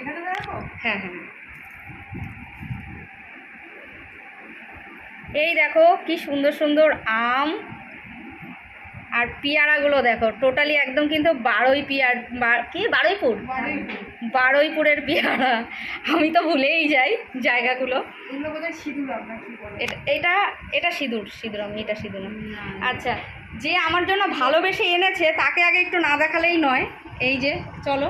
এখানে হ্যাঁ হ্যাঁ। এই দেখো কি সুন্দর সুন্দর আম আর পেয়ারাগুলো দেখো। টোটালি একদম কিন্তু বারোই পেয়ার কি? বারোইপুর? বারুইপুর। বারোইপুরের পেয়ারা। আমি তো ভুলেই যাই জায়গাগুলো। এটা এটা সিঁদুর সিঁদুর আমি এটা সিঁদুর। আচ্ছা যে আমার জন্য ভালোবেসে এনেছে তাকে আগে একটু না দেখালেই নয়। এই যে চলো।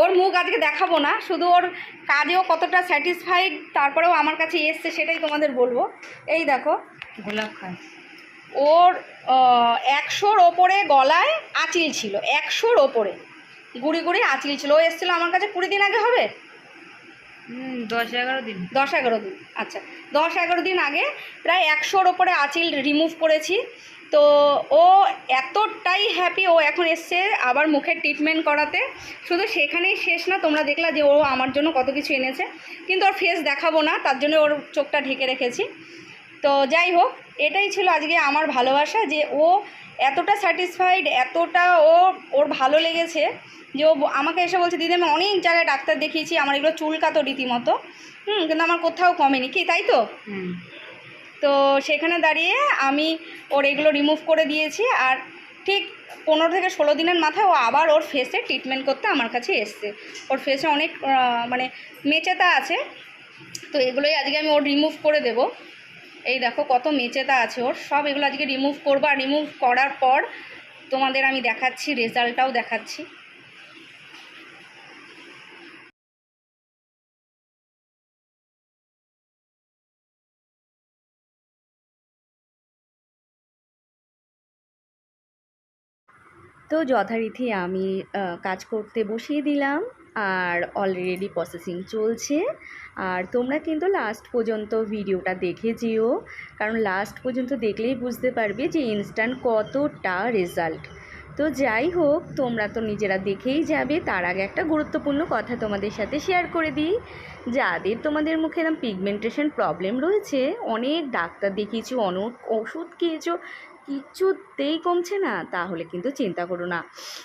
ওর মুখ আজকে দেখাবো না শুধু ওর কাজেও কতটা স্যাটিসফাইড তারপরেও আমার কাছে এসছে সেটাই তোমাদের বলব। এই দেখো। গোলাপ খায় ওর একশোর ওপরে গলায় আঁচিল ছিল একশোর ওপরে। গুড়ি গুড়ি আঁচিল ছিল। ও এসেছিল আমার কাছে কুড়ি দিন আগে হবে? দশ এগারো দিন। দশ এগারো দিন আচ্ছা। দশ এগারো দিন আগে প্রায় একশোর ওপরে আঁচিল রিমুভ করেছি। তো ও এতটাই হ্যাপি ও এখন এসছে আবার মুখের ট্রিটমেন্ট করাতে। শুধু সেখানেই শেষ না, তোমরা দেখলা যে ও আমার জন্য কত কিছু এনেছে। কিন্তু ওর ফেস দেখাবো না, তার জন্য ওর চোখটা ঢেকে রেখেছি। তো যাই হোক, এটাই ছিল আজকে আমার ভালোবাসা যে ও এতটা স্যাটিসফাইড এতটা ও, ওর ভালো লেগেছে যে ও আমাকে এসে বলছে, দিদি, আমি অনেক জায়গায় ডাক্তার দেখিয়েছি, আমার এগুলো চুলকাতো রীতিমতো। হুম, কিন্তু আমার কোথাও কমেনি। কি, তাই তো? তো সেখানে দাঁড়িয়ে আমি ওর এগুলো রিমুভ করে দিয়েছি আর ঠিক পনেরো থেকে ষোলো দিনের মাথায় ও আবার ওর ফেসে ট্রিটমেন্ট করতে আমার কাছে এসছে। ওর ফেসে অনেক মানে মেচেতা আছে। তো এগুলোই আজকে আমি ওর রিমুভ করে দেব। এই দেখো কত মেচেতা আছে ওর। সব এগুলো আজকে রিমুভ করব। আর রিমুভ করার পর তোমাদের আমি দেখাচ্ছি রেজাল্টটাও দেখাচ্ছি। তো যথারীতি আমি কাজ করতে বসিয়ে দিলাম আর অলরেডি প্রসেসিং চলছে। আর তোমরা কিন্তু লাস্ট পর্যন্ত ভিডিওটা দেখে যেও, কারণ লাস্ট পর্যন্ত দেখলেই বুঝতে পারবে যে ইনস্ট্যান্ট কতটা রেজাল্ট তো যাই হোক, তোমরা তো নিজেরা দেখেই যাবে, তার আগে একটা গুরুত্বপূর্ণ কথা তোমাদের সাথে শেয়ার করে দিই। যাদের তোমাদের মুখে এরকম পিগমেন্টেশন প্রবলেম রয়েছে, অনেক ডাক্তার দেখিয়েছো, অনেক ওষুধ খেয়েছো কিছুতেই কমছে না, তাহলে কিন্তু চিন্তা করো না।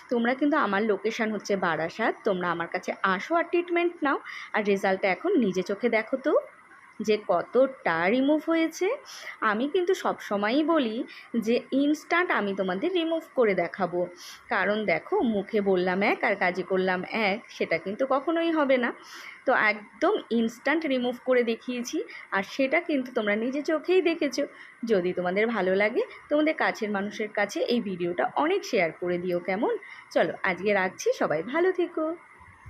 তোমরা কিন্তু আমার লোকেশান হচ্ছে বারাসাত, তোমরা আমার কাছে আসো আর ট্রিটমেন্ট নাও। আর রেজাল্টটা এখন নিজে চোখে দেখো তো। যে কতটা রিমুভ হয়েছে, আমি কিন্তু সব সময়ই বলি যে ইনস্ট্যান্ট আমি তোমাদের রিমুভ করে দেখাবো। কারণ দেখো, মুখে বললাম এক আর কাজে করলাম এক, সেটা কিন্তু কখনোই হবে না। তো একদম ইনস্ট্যান্ট রিমুভ করে দেখিয়েছি আর সেটা কিন্তু তোমরা নিজে চোখেই দেখেছ। যদি তোমাদের ভালো লাগে, তোমাদের কাছের মানুষের কাছে এই ভিডিওটা অনেক শেয়ার করে দিও কেমন? চলো আজকে রাখছি, সবাই ভালো থেকো।